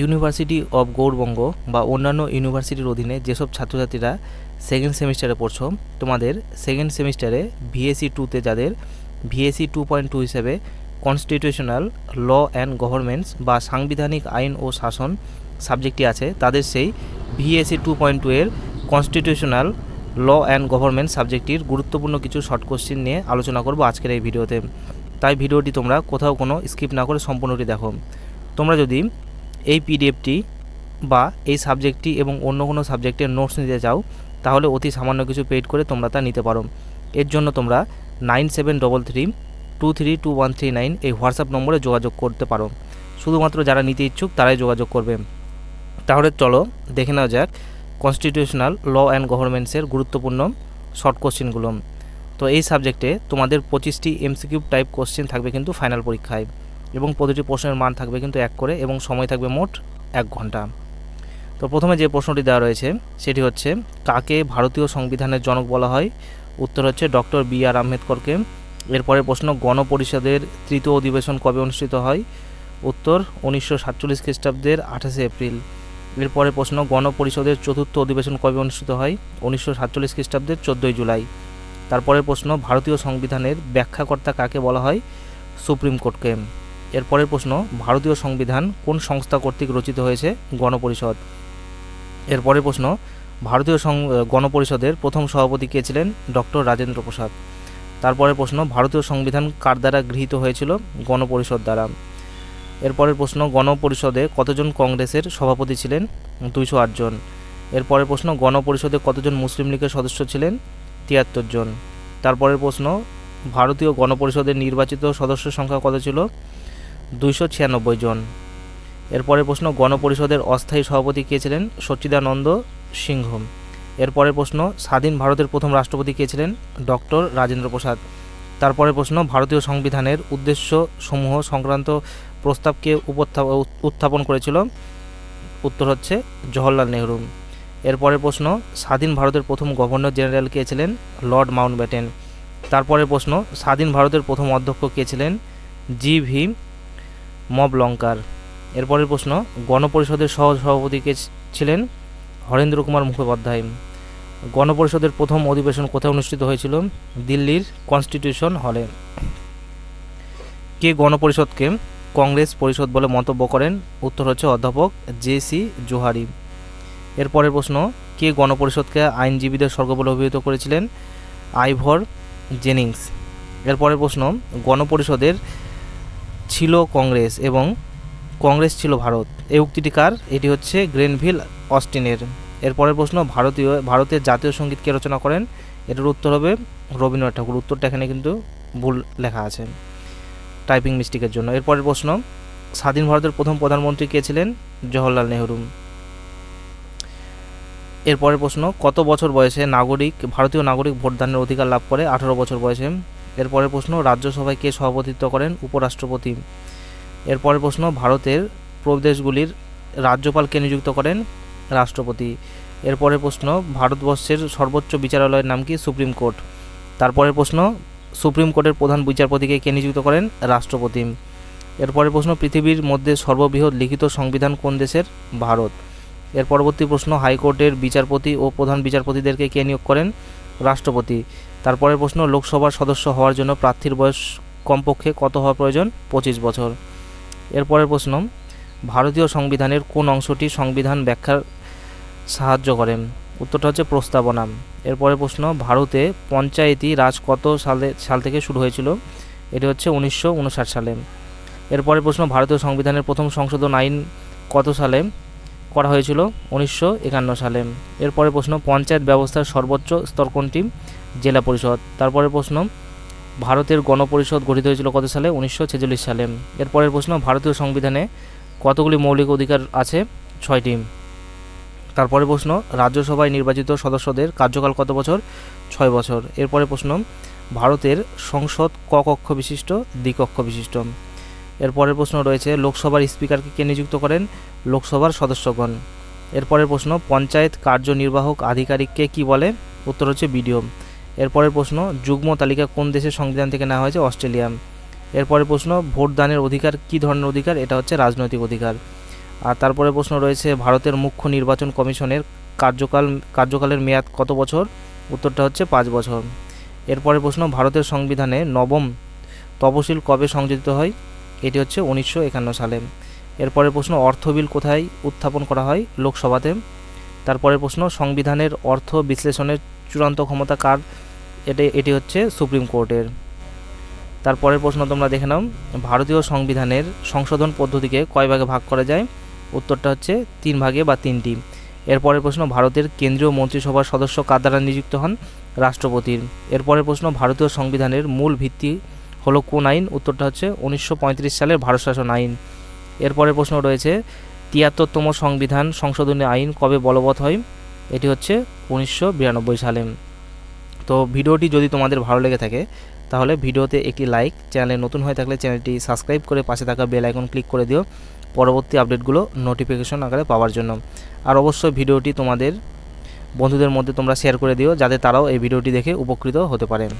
University of Gour Banga বা অন্যান্য ইউনিভার্সিটির অধীনে যেসব ছাত্রছাত্রীরা সেকেন্ড সেমিস্টারে পড়ছো, তোমাদের সেকেন্ড সেমিস্টারে ভিএসি টুতে যাদের ভিএসি টু পয়েন্ট টু হিসেবে কনস্টিটিউশনাল ল অ্যান্ড গভর্নমেন্টস বা সাংবিধানিক আইন ও শাসন সাবজেক্টটি আছে, তাদের সেই ভিএসি টু পয়েন্ট টু এর কনস্টিটিউশনাল ল অ্যান্ড গভর্নমেন্ট সাবজেক্টটির গুরুত্বপূর্ণ কিছু শর্ট কোশ্চেন নিয়ে আলোচনা করব আজকের এই ভিডিওতে। তাই ভিডিওটি তোমরা কোথাও কোনো স্কিপ না করে সম্পূর্ণটি দেখো। তোমরা যদি এই পিডিএফটি বা এই সাবজেক্টটি এবং অন্য কোনো সাবজেক্টের নোটস নিতে চাও, তাহলে অতি সামান্য কিছু পেড করে তোমরা তা নিতে পারো। এর জন্য তোমরা nine seven double three two three two one three nine এই হোয়াটসঅ্যাপ নম্বরে যোগাযোগ করতে পারো। শুধুমাত্র যারা নিতে ইচ্ছুক তারাই যোগাযোগ করবে। তাহলে চলো দেখে নেওয়া যাক কনস্টিটিউশনাল ল অ্যান্ড গভর্নমেন্টসের গুরুত্বপূর্ণ শর্ট কোশ্চেনগুলো তো এই সাবজেক্টে তোমাদের পঁচিশটি এমসিকিউ টাইপ কোশ্চেন থাকবে কিন্তু ফাইনাল পরীক্ষায়। এবং প্রতিটি প্রশ্নের মান থাকবে কিন্তু এক করে এবং সময় থাকবে মোট এক ঘণ্টা। তো প্রথমে যে প্রশ্নটি দেওয়া রয়েছে, সেটি হচ্ছে, কাকে ভারতীয় সংবিধানের জনক বলা হয়? উত্তর হচ্ছে ডক্টর বি আর আম্বেদকরকে। এরপরে প্রশ্ন, গণপরিষদের তৃতীয় অধিবেশন কবে অনুষ্ঠিত হয়? উত্তর, উনিশশো সাতচল্লিশ খ্রিস্টাব্দের আঠাশে এপ্রিল। এরপরে প্রশ্ন, গণপরিষদের চতুর্থ অধিবেশন কবে অনুষ্ঠিত হয়? উনিশশো সাতচল্লিশ খ্রিস্টাব্দের চোদ্দোই জুলাই। তারপরে প্রশ্ন, ভারতীয় সংবিধানের ব্যাখ্যাকর্তা কাকে বলা হয়? সুপ্রিম কোর্টকে। এরপরের প্রশ্ন, ভারতীয় সংবিধান কোন সংস্থা কর্তৃক রচিত হয়েছে? গণপরিষদ। এরপরের প্রশ্ন, ভারতীয় গণপরিষদের প্রথম সভাপতি কে ছিলেন? ডক্টর রাজেন্দ্র প্রসাদ। তারপরের প্রশ্ন, ভারতীয় সংবিধান কার দ্বারা গৃহীত হয়েছিল? গণপরিষদ দ্বারা। এরপরের প্রশ্ন, গণপরিষদে কতজন কংগ্রেসের সভাপতি ছিলেন? দুইশো আটজন এরপরের প্রশ্ন, গণপরিষদে কতজন মুসলিম লীগের সদস্য ছিলেন? তিয়াত্তর জন। তারপরের প্রশ্ন, ভারতীয় গণপরিষদের নির্বাচিত সদস্য সংখ্যা কত ছিল? দুইশো ছিয়ানব্বই জন। এরপরের প্রশ্ন, গণপরিষদের অস্থায়ী সভাপতি কে ছিলেন? সচ্চিদানন্দ সিংহ এরপরের প্রশ্ন, স্বাধীন ভারতের প্রথম রাষ্ট্রপতি কে ছিলেন? ডক্টর রাজেন্দ্র প্রসাদ। তারপরের প্রশ্ন, ভারতীয় সংবিধানের উদ্দেশ্য সমূহ সংক্রান্ত প্রস্তাবকে উত্থাপন করেছিল? উত্তর হচ্ছে, জওহরলাল নেহরু। এরপরের প্রশ্ন, স্বাধীন ভারতের প্রথম গভর্নর জেনারেল কে ছিলেন? লর্ড মাউন্ট ব্যাটেন তারপরের প্রশ্ন, স্বাধীন ভারতের প্রথম অধ্যক্ষ কে ছিলেন? জি ভি মব লঙ্কার। এরপরের প্রশ্ন, গণপরিষদের সহ সভাপতি কে ছিলেন হরেন্দ্র কুমার মুখোপাধ্যায়। গণপরিষদের প্রথম অধিবেশন কোথায় অনুষ্ঠিত হয়েছিল? দিল্লির কনস্টিটিউশন হলে। কে গণপরিষদকে কংগ্রেস পরিষদ বলে মন্তব্য করেন? উত্তর হচ্ছে অধ্যাপক জে সি জোহারি। এরপরের প্রশ্ন, কে গণপরিষদকে আইনজীবীদের স্বর্গ বলে অভিহিত করেছিলেন? Ivor Jennings. এরপরের প্রশ্ন, গণপরিষদের ছিল কংগ্রেস এবং কংগ্রেস ছিল ভারত। এই উক্তিটি কার? এটি হচ্ছে গ্রেনভিল অস্টিনের। এরপরের প্রশ্ন, ভারতীয়, ভারতের জাতীয় সংগীত কে রচনা করেন? এটার উত্তর হবে রবীন্দ্রনাথ ঠাকুর। উত্তরটা এখানে কিন্তু ভুল লেখা আছে, টাইপিং মিস্টেকের জন্য। এরপরের প্রশ্ন, স্বাধীন ভারতের প্রথম প্রধানমন্ত্রী কে ছিলেন? জওহরলাল নেহরু। এরপরের প্রশ্ন, কত বছর বয়সে নাগরিক, ভারতীয় নাগরিক ভোটদানের অধিকার লাভ করে? আঠারো বছর বয়সে এরপরের প্রশ্ন, রাজ্যসভায় কে সভাপতিত্ব করেন উপরাষ্ট্রপতি? এরপরের প্রশ্ন, ভারতের প্রদেশগুলির রাজ্যপালকে নিযুক্ত করেন রাষ্ট্রপতি? এরপরের প্রশ্ন, ভারতবর্ষের সর্বোচ্চ বিচারালয়ের নাম কি? Supreme court. তারপরের প্রশ্ন, সুপ্রিম কোর্টের প্রধান বিচারপতিকে কে নিযুক্ত করেন রাষ্ট্রপতি? এরপরের প্রশ্ন, পৃথিবীর মধ্যে সর্ববৃহৎ লিখিত সংবিধান কোন দেশের? ভারত। এর পরবর্তী প্রশ্ন, হাইকোর্টের বিচারপতি ও প্রধান বিচারপতিদেরকে কে নিয়োগ করেন রাষ্ট্রপতি। তারপরের প্রশ্ন, লোকসভার সদস্য হওয়ার জন্য প্রার্থীর বয়স কমপক্ষে কত হওয়া প্রয়োজন? পঁচিশ বছর। এরপরের প্রশ্ন, ভারতীয় সংবিধানের কোন অংশটি সংবিধান ব্যাখ্যার সাহায্য করে? উত্তরটা হচ্ছে প্রস্তাবনা। এরপরের প্রশ্ন, ভারতে পঞ্চায়েতি রাজ কত সালে, সাল থেকে শুরু হয়েছিল? এটি হচ্ছে উনিশশো উনষাট সালে। এরপরের প্রশ্ন, ভারতীয় সংবিধানের প্রথম সংশোধন আইন কত সালে? করা হয়েছিল উনিশশো একান্ন সালে। এরপরে প্রশ্ন, পঞ্চায়েত ব্যবস্থার সর্বোচ্চ স্তর কোনটি? জেলা পরিষদ। তারপরে প্রশ্ন, ভারতের গণপরিষদ গঠিত হয়েছিল কত সালে? উনিশশো ছেচল্লিশ সালে। এরপরের প্রশ্ন, ভারতীয় সংবিধানে কতগুলি মৌলিক অধিকার আছে? ছয়টি। তারপরে প্রশ্ন, রাজ্যসভায় নির্বাচিত সদস্যদের কার্যকাল কত বছর? ছয় বছর। এরপরে প্রশ্ন, ভারতের সংসদ ক কক্ষ বিশিষ্ট? দ্বিকক্ষ বিশিষ্ট। এরপরের প্রশ্ন রয়েছে, লোকসভার স্পিকারকে কে নিযুক্ত করেন? লোকসভার সদস্যগণ। এরপরের প্রশ্ন, পঞ্চায়েত কার্যনির্বাহক আধিকারিককে কি বলে? উত্তর হচ্ছে বিডিও। এরপরের প্রশ্ন, যুগ্ম তালিকা কোন দেশের সংবিধান থেকে নেওয়া হয়েছে? অস্ট্রেলিয়া। এরপরের প্রশ্ন, ভোটদানের অধিকার কি ধরনের অধিকার? এটা হচ্ছে রাজনৈতিক অধিকার। আর তারপরে প্রশ্ন রয়েছে, ভারতের মুখ্য নির্বাচন কমিশনের কার্যকাল, কার্যকালের মেয়াদ কত বছর? উত্তরটা হচ্ছে পাঁচ বছর। এরপরে প্রশ্ন, ভারতের সংবিধানে নবম তপশিল কবে সংযোজিত হয়? এটি হচ্ছে উনিশশো একান্ন সালে। এরপরের প্রশ্ন, অর্থ বিল কোথায় উত্থাপন করা হয় লোকসভাতে? তারপরের প্রশ্ন, সংবিধানের অর্থ বিশ্লেষণের চূড়ান্ত ক্ষমতা কার? এটি এটি হচ্ছে সুপ্রিম কোর্টের। তারপরের প্রশ্ন তোমরা দেখে নাও। ভারতীয় সংবিধানের সংশোধন পদ্ধতিকে কয় ভাগে ভাগ করা যায়? উত্তরটা হচ্ছে তিন ভাগে বা তিনটি। এরপরের প্রশ্ন, ভারতের কেন্দ্রীয় মন্ত্রিসভার সদস্য কার দ্বারা নিযুক্ত হন? রাষ্ট্রপতির। এরপরের প্রশ্ন, ভারতীয় সংবিধানের মূল ভিত্তি হলো কোন আইন উত্তরটা হচ্ছে উনিশশো সালের ভারত শাসন আইন। এরপরের প্রশ্ন রয়েছে, তিয়াত্তরতম সংবিধান সংশোধনী আইন কবে বলবৎ হয়? এটি হচ্ছে উনিশশো বিরানব্বই সালে। তো ভিডিওটি যদি তোমাদের ভালো লেগে থাকে, তাহলে ভিডিওতে একটি লাইক, চ্যানেলে নতুন হয়ে থাকলে চ্যানেলটি সাবস্ক্রাইব করে পাশে থাকা বেল আইকন ক্লিক করে দিও পরবর্তী আপডেটগুলো নোটিফিকেশন আকারে পাওয়ার জন্য। আর অবশ্যই ভিডিওটি তোমাদের বন্ধুদের মধ্যে তোমরা শেয়ার করে দিও, যাতে তারাও এই ভিডিওটি দেখে উপকৃত হতে পারেন